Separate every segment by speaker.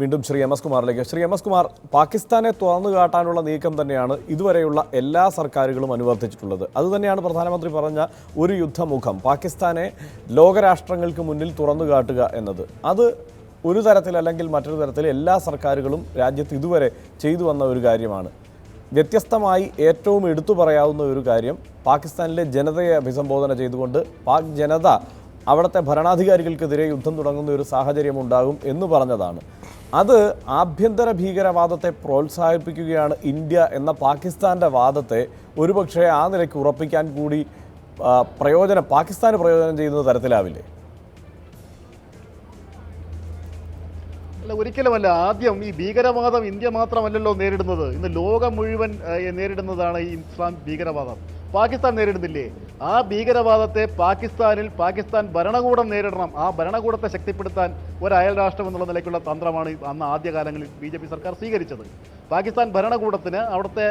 Speaker 1: വീണ്ടും Shri M S കുമാറിലേക്ക്. Shri M S Kumar പാകിസ്ഥാനെ തുറന്നു കാട്ടാനുള്ള നീക്കം തന്നെയാണ് ഇതുവരെയുള്ള എല്ലാ സർക്കാരുകളും അനുവർത്തിച്ചിട്ടുള്ളത്. അതുതന്നെയാണ് പ്രധാനമന്ത്രി പറഞ്ഞ ഒരു യുദ്ധമുഖം പാകിസ്ഥാനെ ലോകരാഷ്ട്രങ്ങൾക്ക് മുന്നിൽ തുറന്നു കാട്ടുക എന്നത്. അത് ഒരു തരത്തിൽ അല്ലെങ്കിൽ മറ്റൊരു തരത്തിൽ എല്ലാ സർക്കാരുകളും രാജ്യത്ത് ഇതുവരെ ചെയ്തു വന്ന ഒരു കാര്യമാണ്. വ്യത്യസ്തമായി ഏറ്റവും എടുത്തു പറയാവുന്ന ഒരു കാര്യം പാകിസ്ഥാനിലെ ജനതയെ അഭിസംബോധന ചെയ്തുകൊണ്ട് പാക് ജനത അവിടുത്തെ ഭരണാധികാരികൾക്കെതിരെ യുദ്ധം തുടങ്ങുന്ന ഒരു സാഹചര്യം ഉണ്ടാകും എന്ന് പറഞ്ഞതാണ്. അത് ആഭ്യന്തര ഭീകരവാദത്തെ പ്രോത്സാഹിപ്പിക്കുകയാണ് ഇന്ത്യ എന്ന പാകിസ്ഥാന്റെ വാദത്തെ ഒരുപക്ഷെ ആ നിലയ്ക്ക് ഉറപ്പിക്കാൻ കൂടി പ്രയോജന പാകിസ്ഥാന് പ്രയോജനം ചെയ്യുന്ന തരത്തിലാവില്ലേ?
Speaker 2: അല്ല ഒരിക്കലുമല്ല. ആദ്യം ഈ ഭീകരവാദം ഇന്ത്യ മാത്രമല്ലല്ലോ നേരിടുന്നത്. ഇന്ന് ലോകം മുഴുവൻ നേരിടുന്നതാണ് ഈ ഇസ്ലാം ഭീകരവാദം. പാകിസ്ഥാൻ നേരിടുന്നില്ലേ? ആ ഭീകരവാദത്തെ പാകിസ്ഥാനിൽ പാകിസ്ഥാൻ ഭരണകൂടം നേരിടണം. ആ ഭരണകൂടത്തെ ശക്തിപ്പെടുത്താൻ ഒരു അയൽ രാഷ്ട്രം എന്നുള്ള നിലയ്ക്കുള്ള തന്ത്രമാണ് അന്ന് ആദ്യകാലങ്ങളിൽ ബി ജെ പി സർക്കാർ സ്വീകരിച്ചത്. പാകിസ്ഥാൻ ഭരണകൂടത്തിന് അവിടുത്തെ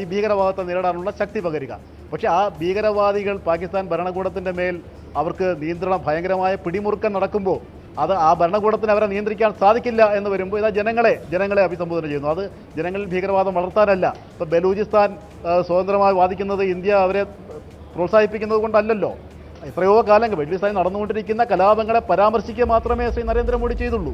Speaker 2: ഈ ഭീകരവാദത്തെ നേരിടാനുള്ള ശക്തി പകരുക. പക്ഷേ ആ ഭീകരവാദികൾ പാകിസ്ഥാൻ ഭരണകൂടത്തിന്റെ മേൽ അവർക്ക് നിയന്ത്രണം ഭയങ്കരമായ പിടിമുറുക്കം നടക്കുമ്പോൾ അത് ആ ഭരണകൂടത്തിന് അവരെ നിയന്ത്രിക്കാൻ സാധിക്കില്ല എന്ന് വരുമ്പോൾ ഇതാ ജനങ്ങളെ ജനങ്ങളെ അഭിസംബോധന ചെയ്യുന്നു. അത് ജനങ്ങളിൽ ഭീകരവാദം വളർത്താനല്ല. ഇപ്പോൾ ബലൂചിസ്ഥാൻ സ്വതന്ത്രമായി വാദിക്കുന്നത് ഇന്ത്യ അവരെ പ്രോത്സാഹിപ്പിക്കുന്നത് കൊണ്ടല്ലല്ലോ. എത്രയോ കാലം വെള്ളിസായി നടന്നുകൊണ്ടിരിക്കുന്ന കലാപങ്ങളെ പരാമർശിക്കുക മാത്രമേ ശ്രീ നരേന്ദ്രമോദി ചെയ്തുള്ളൂ.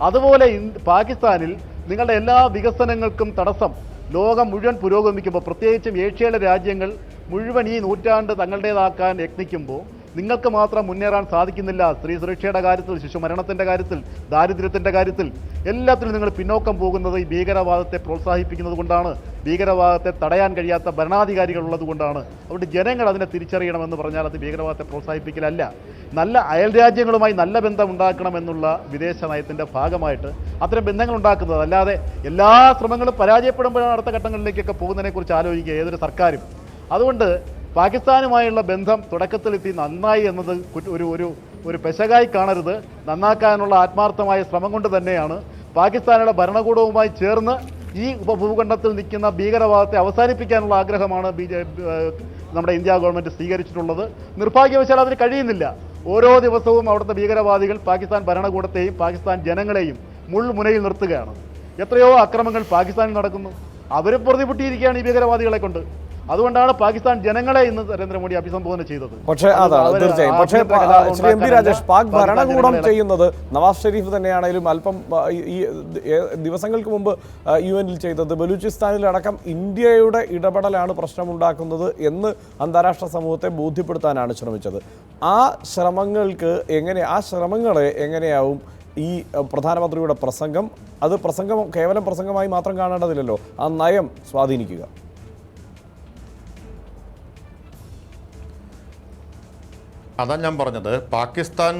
Speaker 2: അതുപോലെ പാകിസ്ഥാനിൽ നിങ്ങളുടെ എല്ലാ വികസനങ്ങൾക്കും തടസ്സം ലോകം മുഴുവൻ പുരോഗമിക്കുമ്പോൾ പ്രത്യേകിച്ചും ഏഷ്യയിലെ രാജ്യങ്ങൾ മുഴുവൻ ഈ നൂറ്റാണ്ട് തങ്ങളുടേതാക്കാൻ യത്നിക്കുമ്പോൾ നിങ്ങൾക്ക് മാത്രം മുന്നേറാൻ സാധിക്കുന്നില്ല. സ്ത്രീ സുരക്ഷയുടെ കാര്യത്തിൽ ശിശുമരണത്തിന്റെ കാര്യത്തിൽ ദാരിദ്ര്യത്തിന്റെ കാര്യത്തിൽ എല്ലാത്തിലും നിങ്ങൾ പിന്നോക്കം പോകുന്നത് ഈ ഭീകരവാദത്തെ പ്രോത്സാഹിപ്പിക്കുന്നത് കൊണ്ടാണ്. ഭീകരവാദത്തെ തടയാൻ കഴിയാത്ത ഭരണാധികാരികൾ ഉള്ളതുകൊണ്ടാണ് അതുകൊണ്ട് ജനങ്ങൾ അതിനെ തിരിച്ചറിയണമെന്ന് പറഞ്ഞാൽ അത് ഭീകരവാദത്തെ പ്രോത്സാഹിപ്പിക്കലല്ല. നല്ല അയൽ രാജ്യങ്ങളുമായി നല്ല ബന്ധം ഉണ്ടാക്കണമെന്നുള്ള വിദേശ നയത്തിന്റെ ഭാഗമായിട്ട് അത്തരം ബന്ധങ്ങൾ ഉണ്ടാക്കുന്നത്. അല്ലാതെ എല്ലാ ശ്രമങ്ങളും പരാജയപ്പെടുമ്പോഴാണ് അടുത്ത ഘട്ടങ്ങളിലേക്കൊക്കെ പോകുന്നതിനെക്കുറിച്ച് ആലോചിക്കുക ഏതൊരു സർക്കാരും. അതുകൊണ്ട് പാകിസ്ഥാനുമായുള്ള ബന്ധം തുടക്കത്തിലെത്തി നന്നായി എന്നത് ഒരു ഒരു ഒരു പെശകായി കാണരുത്. നന്നാക്കാനുള്ള ആത്മാർത്ഥമായ ശ്രമം കൊണ്ട് തന്നെയാണ് പാകിസ്ഥാനുടെ ഭരണകൂടവുമായി ചേർന്ന് ഈ ഉപഭൂഖണ്ഡത്തിൽ നിൽക്കുന്ന ഭീകരവാദത്തെ അവസാനിപ്പിക്കാനുള്ള ആഗ്രഹമാണ് ബി നമ്മുടെ ഇന്ത്യ ഗവൺമെന്റ് സ്വീകരിച്ചിട്ടുള്ളത്. നിർഭാഗ്യവശാൽ അതിന് കഴിയുന്നില്ല. ഓരോ ദിവസവും അവിടുത്തെ ഭീകരവാദികൾ പാകിസ്ഥാൻ ഭരണകൂടത്തെയും പാകിസ്ഥാൻ ജനങ്ങളെയും മുൾമുനയിൽ നിർത്തുകയാണ്. എത്രയോ അക്രമങ്ങൾ പാകിസ്ഥാനിൽ നടക്കുന്നു. അവർ പ്രതിപൊട്ടിയിരിക്കുകയാണ് ഈ ഭീകരവാദികളെ കൊണ്ട്. അതുകൊണ്ടാണ് പാകിസ്ഥാൻ ജനങ്ങളെ ഇന്ന് നരേന്ദ്രമോദി അഭിസംബോധന ചെയ്തത്.
Speaker 1: പക്ഷേ
Speaker 2: അത്
Speaker 1: അതാണ് തീർച്ചയായും. പക്ഷേ ശ്രീ എം പി രാജേഷ് പാക് ഭരണകൂടം ചെയ്യുന്നത് നവാസ് ഷെരീഫ് തന്നെയാണെങ്കിലും അല്പം ഈ- ദിവസങ്ങൾക്ക് മുമ്പ് യു എനിൽ ചെയ്തത്. ബലൂചിസ്ഥാനിലടക്കം ഇന്ത്യയുടെ ഇടപെടലാണ് പ്രശ്നമുണ്ടാക്കുന്നത് എന്ന് അന്താരാഷ്ട്ര സമൂഹത്തെ ബോധ്യപ്പെടുത്താനാണ് ശ്രമിച്ചത്. ആ ശ്രമങ്ങൾക്ക് എങ്ങനെ ആ ശ്രമങ്ങളെ എങ്ങനെയാവും ഈ പ്രധാനമന്ത്രിയുടെ പ്രസംഗം? അത് പ്രസംഗം കേവലം പ്രസംഗമായി മാത്രം കാണേണ്ടതില്ലല്ലോ. ആ നയം സ്വാധീനിക്കുക.
Speaker 3: അതാ ഞാൻ പറഞ്ഞത്. പാകിസ്ഥാൻ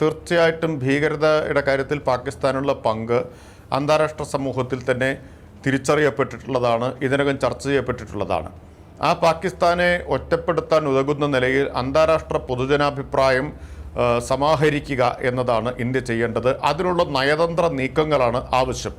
Speaker 3: തീർച്ചയായിട്ടും ഭീകരതയുടെ കാര്യത്തിൽ പാകിസ്ഥാനുള്ള പങ്ക് അന്താരാഷ്ട്ര സമൂഹത്തിൽ തന്നെ തിരിച്ചറിയപ്പെട്ടിട്ടുള്ളതാണ് ഇതിനകം ചർച്ച ചെയ്യപ്പെട്ടിട്ടുള്ളതാണ്. ആ പാകിസ്ഥാനെ ഒറ്റപ്പെടുത്താൻ ഉതകുന്ന നിലയിൽ അന്താരാഷ്ട്ര പൊതുജനാഭിപ്രായം സമാഹരിക്കുക എന്നതാണ് ഇന്ത്യ ചെയ്യേണ്ടത്. അതിനുള്ള നയതന്ത്ര നീക്കങ്ങളാണ് ആവശ്യം.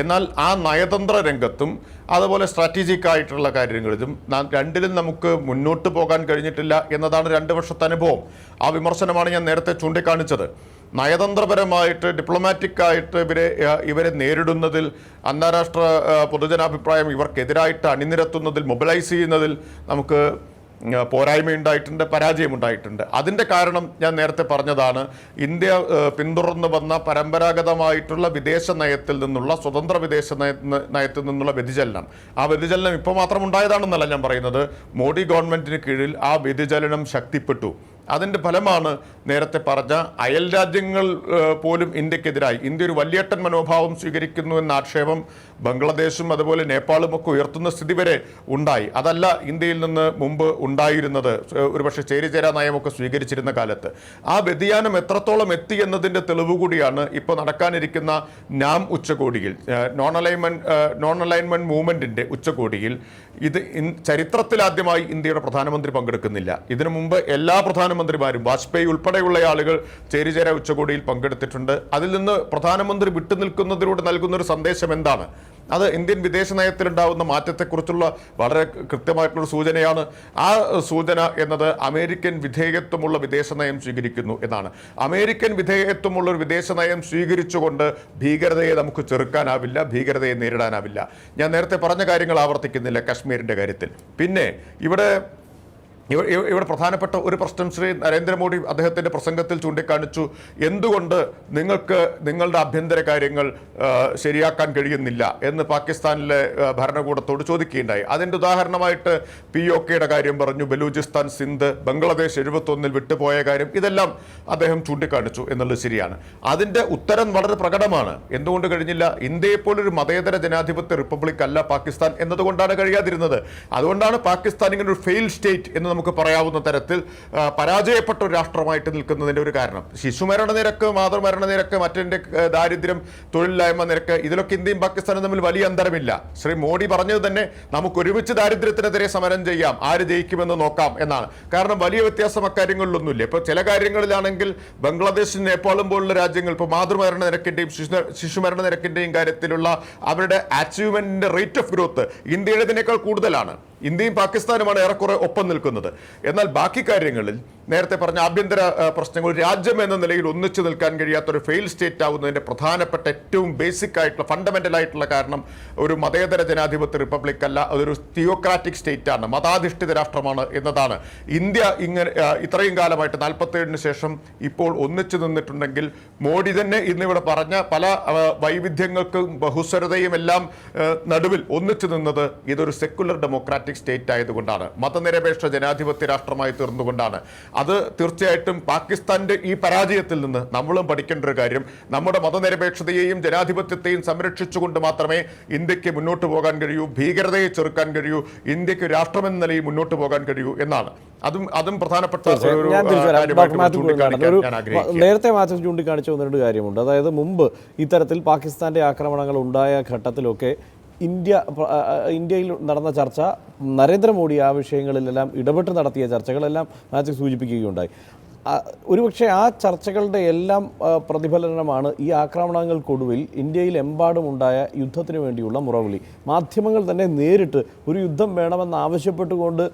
Speaker 3: എന്നാൽ ആ നയതന്ത്ര രംഗത്തും അതുപോലെ സ്ട്രാറ്റജിക് ആയിട്ടുള്ള കാര്യങ്ങളിലും രണ്ടിലും നമുക്ക് മുന്നോട്ട് പോകാൻ കഴിഞ്ഞിട്ടില്ല എന്നതാണ് രണ്ട് വർഷത്തെ അനുഭവം. ആ വിമർശനമാണ് ഞാൻ നേരത്തെ ചൂണ്ടിക്കാണിച്ചത്. നയതന്ത്രപരമായിട്ട് ഡിപ്ലോമാറ്റിക് ആയിട്ട് ഇവരെ ഇവരെ നേരിടുന്നതിൽ അന്താരാഷ്ട്ര പൊതുജനാഭിപ്രായം ഇവർക്കെതിരായിട്ട് അണിനിരത്തുന്നതിൽ മൊബിലൈസ് ചെയ്യുന്നതിൽ നമുക്ക് ഉം, പരാജയം ഉണ്ടായിട്ടുണ്ട് അതിന്റെ കാരണം ഞാൻ നേരത്തെ പറഞ്ഞതാണ് ഇന്ത്യ പിന്തുടർന്നു വന്ന പരമ്പരാഗതമായിട്ടുള്ള വിദേശ നയത്തിൽ നിന്നുള്ള സ്വതന്ത്ര വിദേശ നയ നയത്തിൽ നിന്നുള്ള വ്യതിചലനം. ആ വ്യതിചലനം ഇപ്പോൾ മാത്രം ഉണ്ടായതാണെന്നല്ല ഞാൻ പറയുന്നത്. മോഡി ഗവൺമെന്റിന് കീഴിൽ ആ വ്യതിചലനം ശക്തിപ്പെട്ടു. അതിന്റെ ഫലമാണ് നേരത്തെ പറഞ്ഞ അയൽ രാജ്യങ്ങൾ പോലും ഇന്ത്യക്കെതിരായി. ഇന്ത്യ ഒരു വലിയേട്ടൻ മനോഭാവം സ്വീകരിക്കുന്നു എന്ന ആക്ഷേപം ബംഗ്ലാദേശും അതുപോലെ നേപ്പാളും ഒക്കെ ഉയർത്തുന്ന സ്ഥിതി വരെ ഉണ്ടായി. അതല്ല ഇന്ത്യയിൽ നിന്ന് മുമ്പ് ഉണ്ടായിരുന്നത് ഒരുപക്ഷെ ചേരിചേരാ നയമൊക്കെ സ്വീകരിച്ചിരുന്ന കാലത്ത്. ആ വ്യതിയാനം എത്രത്തോളം എത്തി എന്നതിന്റെ തെളിവ് കൂടിയാണ് ഇപ്പോൾ നടക്കാനിരിക്കുന്ന നാം ഉച്ചകോടിയിൽ നോൺ അലൈൻമെന്റ് നോൺ അലൈൻമെന്റ് മൂവ്മെന്റിന്റെ ഉച്ചകോടിയിൽ ഇത് ചരിത്രത്തിലാദ്യമായി ഇന്ത്യയുടെ പ്രധാനമന്ത്രി പങ്കെടുക്കുന്നില്ല. ഇതിനു മുമ്പ് എല്ലാ പ്രധാനമന്ത്രിമാരും വാജ്പേയി ഉൾപ്പെടെയുള്ള ആളുകൾ ചേരിചേര ഉച്ചകോടിയിൽ പങ്കെടുത്തിട്ടുണ്ട്. അതിൽ നിന്ന് പ്രധാനമന്ത്രി വിട്ടുനിൽക്കുന്നതിലൂടെ നൽകുന്ന ഒരു സന്ദേശം എന്താണ്? അത് ഇന്ത്യൻ വിദേശ നയത്തിലുണ്ടാകുന്ന മാറ്റത്തെക്കുറിച്ചുള്ള വളരെ കൃത്യമായിട്ടുള്ള സൂചനയാണ്. ആ സൂചന എന്നത് അമേരിക്കൻ വിധേയത്വമുള്ള വിദേശ നയം സ്വീകരിക്കുന്നു എന്നാണ്. അമേരിക്കൻ വിധേയത്വമുള്ള ഒരു വിദേശ നയം സ്വീകരിച്ചുകൊണ്ട് ഭീകരതയെ നമുക്ക് ചെറുക്കാനാവില്ല ഭീകരതയെ നേരിടാനാവില്ല. ഞാൻ നേരത്തെ പറഞ്ഞ കാര്യങ്ങൾ ആവർത്തിക്കുന്നില്ല കശ്മീരിന്റെ കാര്യത്തിൽ. പിന്നെ ഇവിടെ ഇവ- ഇവ- ഇവിടെ പ്രധാനപ്പെട്ട ഒരു പ്രശ്നം ശ്രീ നരേന്ദ്രമോദി അദ്ദേഹത്തിന്റെ പ്രസംഗത്തിൽ ചൂണ്ടിക്കാണിച്ചു. എന്തുകൊണ്ട് നിങ്ങൾക്ക് നിങ്ങളുടെ ആഭ്യന്തര കാര്യങ്ങൾ ശരിയാക്കാൻ കഴിയുന്നില്ല എന്ന് പാകിസ്ഥാനിലെ ഭരണകൂടത്തോട് ചോദിക്കുകയുണ്ടായി. അതിന്റെ ഉദാഹരണമായിട്ട് പി ഒ കെയുടെ കാര്യം പറഞ്ഞു ബലൂചിസ്ഥാൻ സിന്ധ് ബംഗ്ലാദേശ് എഴുപത്തൊന്നിൽ വിട്ടുപോയ കാര്യം ഇതെല്ലാം അദ്ദേഹം ചൂണ്ടിക്കാണിച്ചു എന്നുള്ളത് ശരിയാണ്. അതിന്റെ ഉത്തരം വളരെ പ്രകടമാണ്. എന്തുകൊണ്ട് കഴിഞ്ഞില്ല? ഇന്ത്യയെ പോലൊരു മതേതര ജനാധിപത്യ റിപ്പബ്ലിക് അല്ല പാകിസ്ഥാൻ എന്നതുകൊണ്ടാണ് കഴിയാതിരുന്നത്. അതുകൊണ്ടാണ് പാകിസ്ഥാൻ ഇങ്ങനെ ഒരു ഫെയിൽ സ്റ്റേറ്റ് എന്ന് നമുക്ക് പറയാവുന്ന തരത്തിൽ പരാജയപ്പെട്ട ഒരു രാഷ്ട്രമായിട്ട് നിൽക്കുന്നതിന്റെ ഒരു കാരണം. ശിശുമരണ നിരക്ക് മാതൃമരണ നിരക്ക് മറ്റേ ദാരിദ്ര്യം തൊഴിലില്ലായ്മ നിരക്ക് ഇതിലൊക്കെ ഇന്ത്യയും പാകിസ്ഥാനും തമ്മിൽ വലിയ അന്തരമില്ല. ശ്രീ മോഡി പറഞ്ഞത് തന്നെ നമുക്ക് ഒരുമിച്ച് ദാരിദ്ര്യത്തിനെതിരെ സമരം ചെയ്യാം ആര് ജയിക്കുമെന്ന് നോക്കാം എന്നാണ്. കാരണം വലിയ വ്യത്യാസം അക്കാര്യങ്ങളിലൊന്നുമില്ല. ഇപ്പോൾ ചില കാര്യങ്ങളിലാണെങ്കിൽ ബംഗ്ലാദേശും നേപ്പാളും പോലുള്ള രാജ്യങ്ങൾ ഇപ്പോൾ മാതൃമരണ നിരക്കിന്റെയും ശിശു ശിശുമരണ നിരക്കിന്റെയും കാര്യത്തിലുള്ള അവരുടെ അച്ചീവ്മെന്റിന്റെ റേറ്റ് ഓഫ് ഗ്രോത്ത് ഇന്ത്യയുടേതിനേക്കാൾ കൂടുതലാണ്. ഇന്ത്യയും പാകിസ്ഥാനുമാണ് ഏറെക്കുറെ ഒപ്പം നിൽക്കുന്നത്. എന്നാൽ ബാക്കി കാര്യങ്ങളിൽ നേരത്തെ പറഞ്ഞ ആഭ്യന്തര പ്രശ്നങ്ങൾ രാജ്യം എന്ന നിലയിൽ ഒന്നിച്ചു നിൽക്കാൻ കഴിയാത്ത ഒരു ഫെയിൽ സ്റ്റേറ്റ് ആവുന്നതിന്റെ പ്രധാനപ്പെട്ട ഏറ്റവും ബേസിക് ആയിട്ടുള്ള ഫണ്ടമെന്റൽ ആയിട്ടുള്ള കാരണം ഒരു മതേതര ജനാധിപത്യ റിപ്പബ്ലിക് അല്ല അതൊരു തിയോക്രാറ്റിക് സ്റ്റേറ്റ് ആണ് മതാധിഷ്ഠിത രാഷ്ട്രമാണ് എന്നതാണ്. ഇന്ത്യ ഇങ്ങനെ ഇത്രയും കാലമായിട്ട് നാൽപ്പത്തേഴിന് ശേഷം ഇപ്പോൾ ഒന്നിച്ചു നിന്നിട്ടുണ്ടെങ്കിൽ മോഡി തന്നെ ഇന്നിവിടെ പറഞ്ഞ പല വൈവിധ്യങ്ങൾക്കും ബഹുസ്വരതയും എല്ലാം നടുവിൽ ഒന്നിച്ചു നിന്നത് ഇതൊരു സെക്കുലർ ഡെമോക്രാറ്റിക് സ്റ്റേറ്റ് ആയതുകൊണ്ടാണ് മതനിരപേക്ഷ ജനാധിപത്യ രാഷ്ട്രമായി തീർന്നുകൊണ്ടാണ്. അത് തീർച്ചയായിട്ടും പാകിസ്ഥാന്റെ ഈ പരാജയത്തിൽ നിന്ന് നമ്മളും പഠിക്കേണ്ട ഒരു കാര്യം. നമ്മുടെ മതനിരപേക്ഷതയെയും ജനാധിപത്യത്തെയും സംരക്ഷിച്ചുകൊണ്ട് മാത്രമേ ഇന്ത്യയ്ക്ക് മുന്നോട്ട് പോകാൻ കഴിയൂ ഭീകരതയെ ചെറുക്കാൻ കഴിയൂ ഇന്ത്യയ്ക്ക് രാഷ്ട്രമെന്ന നിലയിൽ മുന്നോട്ട് പോകാൻ കഴിയൂ എന്നാണ്. അതും അതും പ്രധാനപ്പെട്ട ഒരു
Speaker 1: നേരത്തെ മാത്യു ചൂണ്ടിക്കാണിച്ച ഒന്ന് രണ്ട് കാര്യമുണ്ട്. അതായത് മുമ്പ് ഇത്തരത്തിൽ പാകിസ്ഥാന്റെ ആക്രമണങ്ങൾ ഉണ്ടായ ഘട്ടത്തിലൊക്കെ ഇന്ത്യ ഇന്ത്യയിൽ നടന്ന ചർച്ച നരേന്ദ്രമോദി ആ വിഷയങ്ങളിലെല്ലാം ഇടപെട്ട് നടത്തിയ ചർച്ചകളെല്ലാം മാജിക് സൂചിപ്പിക്കുകയുണ്ടായി. ഒരുപക്ഷെ ആ ചർച്ചകളുടെ എല്ലാം പ്രതിഫലനമാണ് ഈ ആക്രമണങ്ങൾക്കൊടുവിൽ ഇന്ത്യയിൽ എമ്പാടുമുണ്ടായ യുദ്ധത്തിന് വേണ്ടിയുള്ള മുറവിളി. മാധ്യമങ്ങൾ തന്നെ നേരിട്ട് ഒരു യുദ്ധം വേണമെന്ന് ആവശ്യപ്പെട്ടുകൊണ്ട്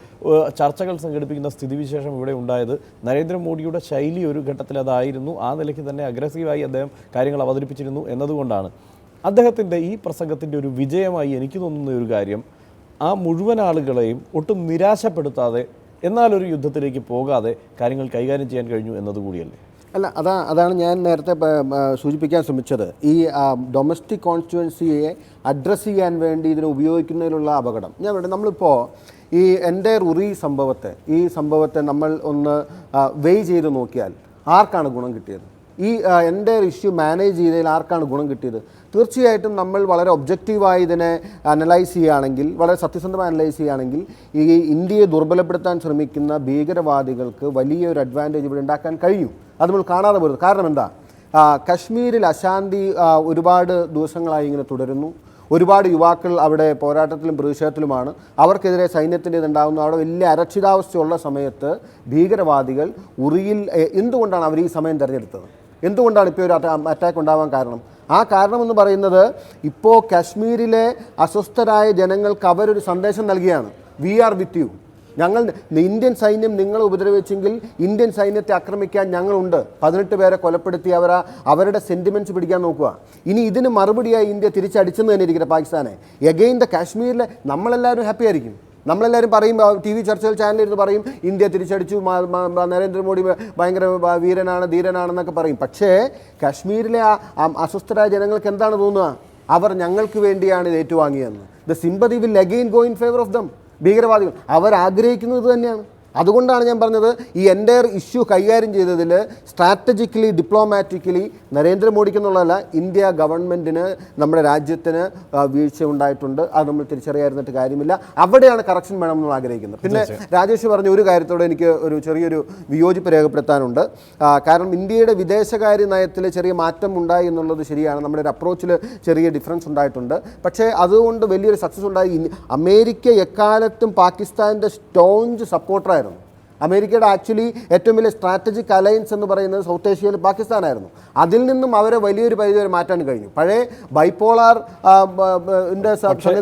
Speaker 1: ചർച്ചകൾ സംഘടിപ്പിക്കുന്ന സ്ഥിതിവിശേഷം ഇവിടെ ഉണ്ടായത് നരേന്ദ്രമോദിയുടെ ശൈലി ഒരു ഘട്ടത്തിൽ അതായിരുന്നു ആ നിലയ്ക്ക് തന്നെ അഗ്രസീവായി അദ്ദേഹം കാര്യങ്ങൾ അവതരിപ്പിച്ചിരുന്നു എന്നതുകൊണ്ടാണ്. അദ്ദേഹത്തിന്റെ ഈ പ്രസംഗത്തിന്റെ ഒരു വിജയമായി എനിക്ക് തോന്നുന്ന ഒരു കാര്യം ആ മുഴുവൻ ആളുകളെയും ഒട്ടും നിരാശപ്പെടുത്താതെ എന്നാലൊരു യുദ്ധത്തിലേക്ക് പോകാതെ കാര്യങ്ങൾ കൈകാര്യം ചെയ്യാൻ കഴിഞ്ഞു എന്നതുകൂടിയല്ലേ
Speaker 4: അല്ല അതാ അതാണ് ഞാൻ നേരത്തെ സൂചിപ്പിക്കാൻ ശ്രമിച്ചത്. ഈ ഡൊമസ്റ്റിക് കോൺസ്റ്റിറ്റ്യുവൻസിയെ അഡ്രസ്സ് ചെയ്യാൻ വേണ്ടി ഇതിനെ ഉപയോഗിക്കുന്നതിനുള്ള അപകടം. ഞാൻ ഇവിടെ നമ്മളിപ്പോൾ ഈ എന്റെ ഉറി സംഭവത്തെ ഈ സംഭവത്തെ നമ്മൾ ഒന്ന് വെയ് ചെയ്ത് നോക്കിയാൽ ആർക്കാണ് ഗുണം കിട്ടിയത്? ഈ എന്റെ ഇഷ്യൂ മാനേജ് ചെയ്തതിൽ ആർക്കാണ് ഗുണം കിട്ടിയത്? തീർച്ചയായിട്ടും നമ്മൾ വളരെ ഒബ്ജക്റ്റീവായി ഇതിനെ അനലൈസ് ചെയ്യുകയാണെങ്കിൽ വളരെ സത്യസന്ധമായി അനലൈസ് ചെയ്യുകയാണെങ്കിൽ ഈ ഇന്ത്യയെ ദുർബലപ്പെടുത്താൻ ശ്രമിക്കുന്ന ഭീകരവാദികൾക്ക് വലിയൊരു അഡ്വാന്റേജ് ഇവിടെ ഉണ്ടാക്കാൻ കഴിഞ്ഞു അത് നമ്മൾ കാണാതെ പോരുന്നത് കാരണം എന്താ? കാശ്മീരിൽ അശാന്തി ഒരുപാട് ദിവസങ്ങളായി ഇങ്ങനെ തുടരുന്നു. ഒരുപാട് യുവാക്കൾ അവിടെ പോരാട്ടത്തിലും പ്രതിഷേധത്തിലുമാണ്. അവർക്കെതിരെ സൈന്യത്തിന്റെ ഇതുണ്ടാകുന്നു അവിടെ വലിയ അരക്ഷിതാവസ്ഥയുള്ള സമയത്ത് ഭീകരവാദികൾ ഉറിയിൽ എന്തുകൊണ്ടാണ് അവർ ഈ സമയം തിരഞ്ഞെടുത്തത്? എന്തുകൊണ്ടാണ് ഇപ്പോൾ ഒരു അറ്റാക്ക് ഉണ്ടാവാൻ കാരണം? ആ കാരണമെന്ന് പറയുന്നത് ഇപ്പോൾ കാശ്മീരിലെ അസ്വസ്ഥരായ ജനങ്ങൾക്ക് അവരൊരു സന്ദേശം നൽകിയാണ്. വി ആർ വിത്ത് യു ഞങ്ങൾ ഇന്ത്യൻ സൈന്യം നിങ്ങളെ ഉപദ്രവിച്ചെങ്കിൽ ഇന്ത്യൻ സൈന്യത്തെ ആക്രമിക്കാൻ ഞങ്ങളുണ്ട്. പതിനെട്ട് പേരെ കൊലപ്പെടുത്തി അവർ അവരുടെ സെന്റിമെന്റ്സ് പിടിക്കാൻ നോക്കുക. ഇനി ഇതിന് മറുപടിയായി ഇന്ത്യ തിരിച്ചടിച്ചെന്ന് തന്നെ ഇരിക്കട്ടെ പാകിസ്ഥാനെ എഗെയിൻ ദ കാശ്മീരിലെ നമ്മളെല്ലാവരും ഹാപ്പി ആയിരിക്കും. നമ്മളെല്ലാവരും പറയും ടി വി ചർച്ചകൾ ചാനലിരുന്ന് പറയും ഇന്ത്യ തിരിച്ചടിച്ചു നരേന്ദ്രമോദി ഭയങ്കര വീരനാണ് ധീരനാണെന്നൊക്കെ പറയും. പക്ഷേ കാശ്മീരിലെ അസ്വസ്ഥരായ ജനങ്ങൾക്ക് എന്താണ് തോന്നുക? അവർ ഞങ്ങൾക്ക് വേണ്ടിയാണ് ഇത് ഏറ്റുവാങ്ങിയതെന്ന്. The sympathy will again go in favour of them ഭീകരവാദികൾ. അവർ ആഗ്രഹിക്കുന്നത് തന്നെയാണ്. അതുകൊണ്ടാണ് ഞാൻ പറഞ്ഞത് ഈ എന്റെ ഇഷ്യൂ കൈകാര്യം ചെയ്തതിൽ സ്ട്രാറ്റജിക്കലി ഡിപ്ലോമാറ്റിക്കലി നരേന്ദ്രമോദിക്ക് എന്നുള്ളതല്ല ഇന്ത്യ ഗവൺമെന്റിന് നമ്മുടെ രാജ്യത്തിന് വീഴ്ച ഉണ്ടായിട്ടുണ്ട്. അത് നമ്മൾ തിരിച്ചറിയാതിരുന്നിട്ട് കാര്യമില്ല. അവിടെയാണ് കറക്ഷൻ വേണം എന്ന് ആഗ്രഹിക്കുന്നത്. പിന്നെ രാജേഷ് പറഞ്ഞ ഒരു കാര്യത്തോടെ എനിക്ക് ഒരു ചെറിയൊരു വിയോജിപ്പ് രേഖപ്പെടുത്താനുണ്ട്. കാരണം ഇന്ത്യയുടെ വിദേശകാര്യ നയത്തിൽ ചെറിയ മാറ്റം ഉണ്ടായി എന്നുള്ളത് ശരിയാണ്. നമ്മുടെ ഒരു അപ്രോച്ചിൽ ചെറിയ ഡിഫറൻസ് ഉണ്ടായിട്ടുണ്ട്. പക്ഷേ അതുകൊണ്ട് വലിയൊരു സക്സസ് ഉണ്ടായി. അമേരിക്ക എക്കാലത്തും പാകിസ്ഥാന്റെ സ്റ്റോഞ്ച് സപ്പോർട്ടറായിരുന്നു അമേരിക്കയുടെ ആക്ച്വലി ഏറ്റവും വലിയ സ്ട്രാറ്റജിക് അലയൻസ് എന്ന് പറയുന്നത് സൗത്ത് ഏഷ്യയിൽ പാകിസ്ഥാനായിരുന്നു. അതിൽ നിന്നും അവരെ വലിയൊരു പരിധി വരെ മാറ്റാൻ കഴിഞ്ഞു. പഴയ ബൈപ്പോളാർ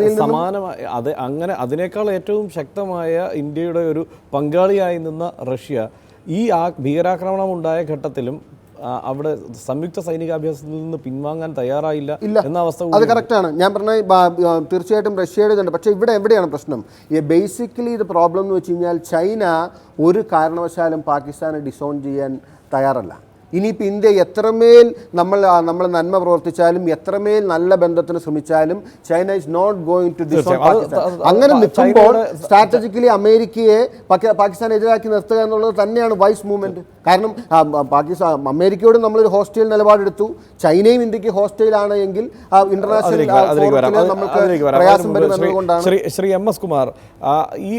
Speaker 4: നിന്നും
Speaker 1: സമാനമായ അത് അങ്ങനെ അതിനേക്കാൾ ഏറ്റവും ശക്തമായ ഇന്ത്യയുടെ ഒരു പങ്കാളിയായി നിന്ന റഷ്യ ഈ ആ ഭീകരാക്രമണം ഉണ്ടായ ഘട്ടത്തിലും അവിടെ സംയുക്ത സൈനികാഭ്യാസത്തിൽ നിന്ന് പിൻവാങ്ങാൻ തയ്യാറായില്ല
Speaker 4: ഇല്ല.
Speaker 1: എന്ന അവസ്ഥ
Speaker 4: അത് കറക്റ്റാണ് ഞാൻ പറഞ്ഞ തീർച്ചയായിട്ടും റഷ്യയുടെ ഇതുണ്ട് പക്ഷേ ഇവിടെ എവിടെയാണ് പ്രശ്നം? ഈ ബേസിക്കലി ഇത് പ്രോബ്ലം എന്ന് വെച്ച് കഴിഞ്ഞാൽ ചൈന ഒരു കാരണവശാലും പാകിസ്ഥാനെ ഡിസോൺ ചെയ്യാൻ തയ്യാറല്ല. ഇനിയിപ്പോൾ ഇന്ത്യ എത്രമേൽ നമ്മൾ നമ്മൾ നന്മ പ്രവർത്തിച്ചാലും എത്രമേൽ നല്ല ബന്ധത്തിന് ശ്രമിച്ചാലും China is not going to അങ്ങനെ നിൽക്കുമ്പോൾ സ്ട്രാറ്റജിക്കലി അമേരിക്കയെ പാകിസ്ഥാൻ എതിരാക്കി നിർത്തുക എന്നുള്ളത് തന്നെയാണ് വൈസ് മൂവ്മെന്റ് കാരണം പാകിസ്ഥാൻ അമേരിക്കയോട് നമ്മളൊരു ഹോസ്റ്റൈൽ നിലപാടെടുത്തു. ചൈനയും ഇന്ത്യയ്ക്ക് ഹോസ്റ്റൈലാണ് എങ്കിൽ ഇന്റർനാഷണൽ. നമുക്ക് പ്രയാസം
Speaker 1: ശ്രീ- എം എസ് കുമാർ ഈ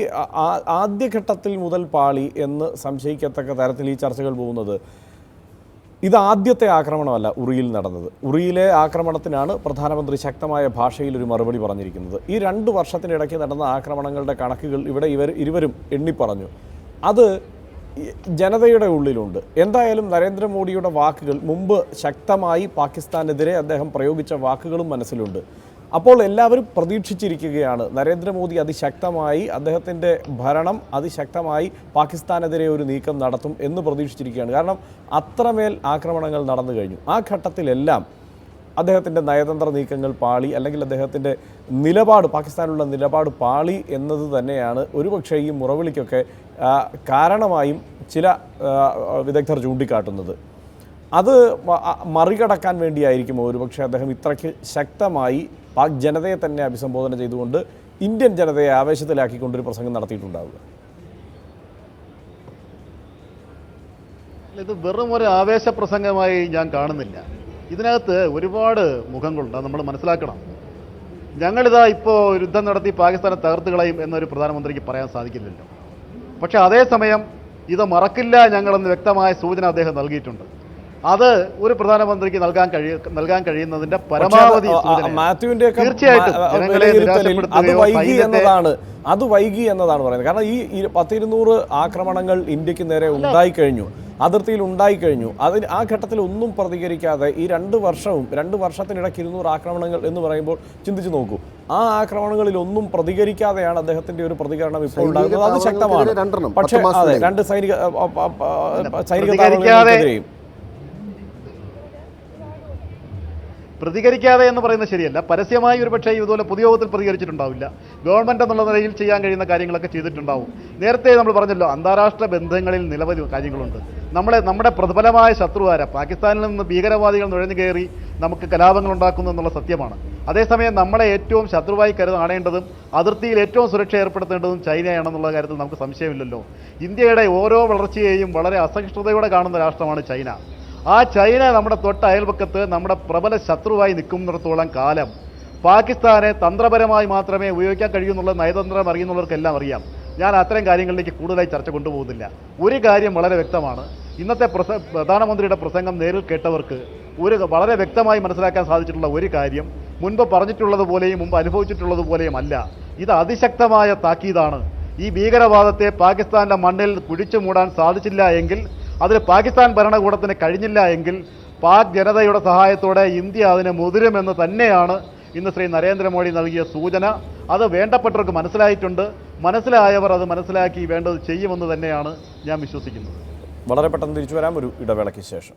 Speaker 1: ആദ്യഘട്ടത്തിൽ മുതൽ പാളി എന്ന് സംശയിക്കത്തക്ക തരത്തിൽ ഈ ചർച്ചകൾ പോകുന്നത് ഇത് ആദ്യത്തെ ആക്രമണമല്ല ഉറിയിൽ നടന്നത്. ഉറിയിലെ ആക്രമണത്തിനാണ് പ്രധാനമന്ത്രി ശക്തമായ ഭാഷയിൽ ഒരു മറുപടി പറഞ്ഞിരിക്കുന്നത്. ഈ രണ്ട് വർഷത്തിനിടയ്ക്ക് നടന്ന ആക്രമണങ്ങളുടെ കണക്കുകൾ ഇവിടെ ഇവർ ഇരുവരും എണ്ണിപ്പറഞ്ഞു. അത് ജനതയുടെ ഉള്ളിലുണ്ട്. എന്തായാലും നരേന്ദ്രമോദിയുടെ വാക്കുകൾ മുമ്പ് ശക്തമായി പാകിസ്ഥാനെതിരെ അദ്ദേഹം പ്രയോഗിച്ച വാക്കുകളും മനസ്സിലുണ്ട്. അപ്പോൾ എല്ലാവരും പ്രതീക്ഷിച്ചിരിക്കുകയാണ്. നരേന്ദ്രമോദി അതിശക്തമായി അദ്ദേഹത്തിന്റെ ഭരണം അതിശക്തമായി പാകിസ്ഥാനെതിരെ ഒരു നീക്കം നടത്തും എന്ന് പ്രതീക്ഷിച്ചിരിക്കുകയാണ്. കാരണം അത്രമേൽ ആക്രമണങ്ങൾ നടന്നു കഴിഞ്ഞു. ആ ഘട്ടത്തിലെല്ലാം അദ്ദേഹത്തിന്റെ നയതന്ത്ര നീക്കങ്ങൾ പാളി അല്ലെങ്കിൽ അദ്ദേഹത്തിന്റെ നിലപാട് പാകിസ്ഥാനുള്ള നിലപാട് പാളി എന്നത് തന്നെയാണ് ഒരുപക്ഷെ ഈ മുറവിളിക്കൊക്കെ കാരണമായും ചില വിദഗ്ധർ ചൂണ്ടിക്കാട്ടുന്നത്. അത് മറികടക്കാൻ വേണ്ടിയായിരിക്കും ഒരുപക്ഷെ അദ്ദേഹം ഇത്രയ്ക്ക് ശക്തമായി പാക് ജനതയെ തന്നെ അഭിസംബോധന ചെയ്തുകൊണ്ട് ഇന്ത്യൻ ജനതയെ ആവേശത്തിലാക്കിക്കൊണ്ടൊരു പ്രസംഗം നടത്തിയിട്ടുണ്ടാവുക.
Speaker 2: ഇത് വെറും ഒരു ആവേശ പ്രസംഗമായി ഞാൻ കാണുന്നില്ല. ഇതിനകത്ത് ഒരുപാട് മുഖങ്ങളുണ്ട് നമ്മൾ മനസ്സിലാക്കണം. ഞങ്ങളിതാ ഇപ്പോൾ യുദ്ധം നടത്തി പാകിസ്ഥാനെ തകർത്ത് കളയും എന്നൊരു പ്രധാനമന്ത്രിക്ക് പറയാൻ സാധിക്കില്ലല്ലോ. പക്ഷേ അതേസമയം ഇത് മറക്കില്ല ഞങ്ങളെന്ന് വ്യക്തമായ സൂചന അദ്ദേഹം നൽകിയിട്ടുണ്ട്. അത് ഒരു പ്രധാനമന്ത്രിക്ക് നൽകാൻ കഴിയ നൽകാൻ കഴിയുന്നതിന്റെ പരമാവധി.
Speaker 1: മാത്യുവിന്റെയൊക്കെ
Speaker 2: തീർച്ചയായിട്ടും
Speaker 1: വൈകി എന്നതാണ് അത് വൈകി എന്നതാണ് പറയുന്നത്. കാരണം ഈ പത്തിരുന്നൂറ് ആക്രമണങ്ങൾ ഇന്ത്യയ്ക്ക് നേരെ ഉണ്ടായി കഴിഞ്ഞു അതിർത്തിയിൽ ഉണ്ടായി കഴിഞ്ഞു അതിന് ആ ഘട്ടത്തിൽ ഒന്നും പ്രതികരിക്കാതെ ഈ രണ്ട് വർഷവും രണ്ട് വർഷത്തിനിടയ്ക്ക് ഇരുന്നൂറ് ആക്രമണങ്ങൾ എന്ന് പറയുമ്പോൾ ചിന്തിച്ചു നോക്കൂ. ആ ആക്രമണങ്ങളിൽ ഒന്നും പ്രതികരിക്കാതെയാണ് അദ്ദേഹത്തിന്റെ ഒരു പ്രതികരണം ഇപ്പോൾ ഉണ്ടാകുന്നത്. അത് ശക്തമാണ്. പക്ഷേ അതെ രണ്ട് സൈനിക സൈനിക താവളങ്ങൾക്കെതിരെയും
Speaker 2: പ്രതികരിക്കാതെ എന്ന് പറയുന്നത് ശരിയല്ല. പരസ്യമായി ഒരു പക്ഷേ ഇതുപോലെ പൊതുയോഗത്തിൽ പ്രതികരിച്ചിട്ടുണ്ടാവില്ല. ഗവൺമെന്റ് എന്നുള്ള നിലയിൽ ചെയ്യാൻ കഴിയുന്ന കാര്യങ്ങളൊക്കെ ചെയ്തിട്ടുണ്ടാവും. നേരത്തെ നമ്മൾ പറഞ്ഞല്ലോ അന്താരാഷ്ട്ര ബന്ധങ്ങളിൽ നിരവധി കാര്യങ്ങളുണ്ട്. നമ്മളെ നമ്മുടെ പ്രതിഫലമായ ശത്രുവാര. പാകിസ്ഥാനിൽ നിന്ന് ഭീകരവാദികൾ നുഴഞ്ഞു കയറി നമുക്ക് കലാപങ്ങൾ ഉണ്ടാക്കുന്നു എന്നുള്ള സത്യമാണ്. അതേസമയം നമ്മളെ ഏറ്റവും ശത്രുവായി കരുതാണേണ്ടതും അതിർത്തിയിൽ ഏറ്റവും സുരക്ഷ ഏർപ്പെടുത്തേണ്ടതും ചൈനയാണെന്നുള്ള കാര്യത്തിൽ നമുക്ക് സംശയമില്ലല്ലോ. ഇന്ത്യയുടെ ഓരോ വളർച്ചയെയും വളരെ അസഹിഷ്ണുതയോടെ കാണുന്ന രാഷ്ട്രമാണ് ചൈന. ആ ചൈന നമ്മുടെ തൊട്ട അയൽപക്കത്ത് നമ്മുടെ പ്രബല ശത്രുവായി നിൽക്കുന്നിടത്തോളം കാലം പാകിസ്ഥാനെ തന്ത്രപരമായി മാത്രമേ ഉപയോഗിക്കാൻ കഴിയുന്നുള്ള നയതന്ത്രം അറിയുന്നവർക്കെല്ലാം അറിയാം. ഞാൻ അത്തരം കാര്യങ്ങളിലേക്ക് കൂടുതലായി ചർച്ച കൊണ്ടുപോകുന്നില്ല. ഒരു കാര്യം വളരെ വ്യക്തമാണ്. ഇന്നത്തെ പ്രസ പ്രധാനമന്ത്രിയുടെ പ്രസംഗം നേരിൽ കേട്ടവർക്ക് ഒരു വളരെ വ്യക്തമായി മനസ്സിലാക്കാൻ സാധിച്ചിട്ടുള്ള ഒരു കാര്യം മുൻപ് പറഞ്ഞിട്ടുള്ളതുപോലെയും മുമ്പ് അനുഭവിച്ചിട്ടുള്ളതുപോലെയും അല്ല. ഇത് അതിശക്തമായ താക്കീതാണ്. ഈ ഭീകരവാദത്തെ പാകിസ്ഥാന്റെ മണ്ണിൽ കുഴിച്ചു മൂടാൻ സാധിച്ചില്ല എങ്കിൽ അതിന് പാകിസ്ഥാൻ ഭരണകൂടത്തിന് കഴിഞ്ഞില്ല എങ്കിൽ പാക് ജനതയുടെ സഹായത്തോടെ ഇന്ത്യ അതിന് മുതിരുമെന്ന് തന്നെയാണ് ഇന്ന് ശ്രീ നരേന്ദ്രമോദി നൽകിയ സൂചന. അത് വേണ്ടപ്പെട്ടവർക്ക് മനസ്സിലായിട്ടുണ്ട്. മനസ്സിലായവർ അത് മനസ്സിലാക്കി വേണ്ടത് ചെയ്യുമെന്ന് തന്നെയാണ് ഞാൻ വിശ്വസിക്കുന്നത്.
Speaker 1: വളരെ പെട്ടെന്ന് തിരിച്ചു വരാം. ഒരു ഇടവേളയ്ക്ക് ശേഷം.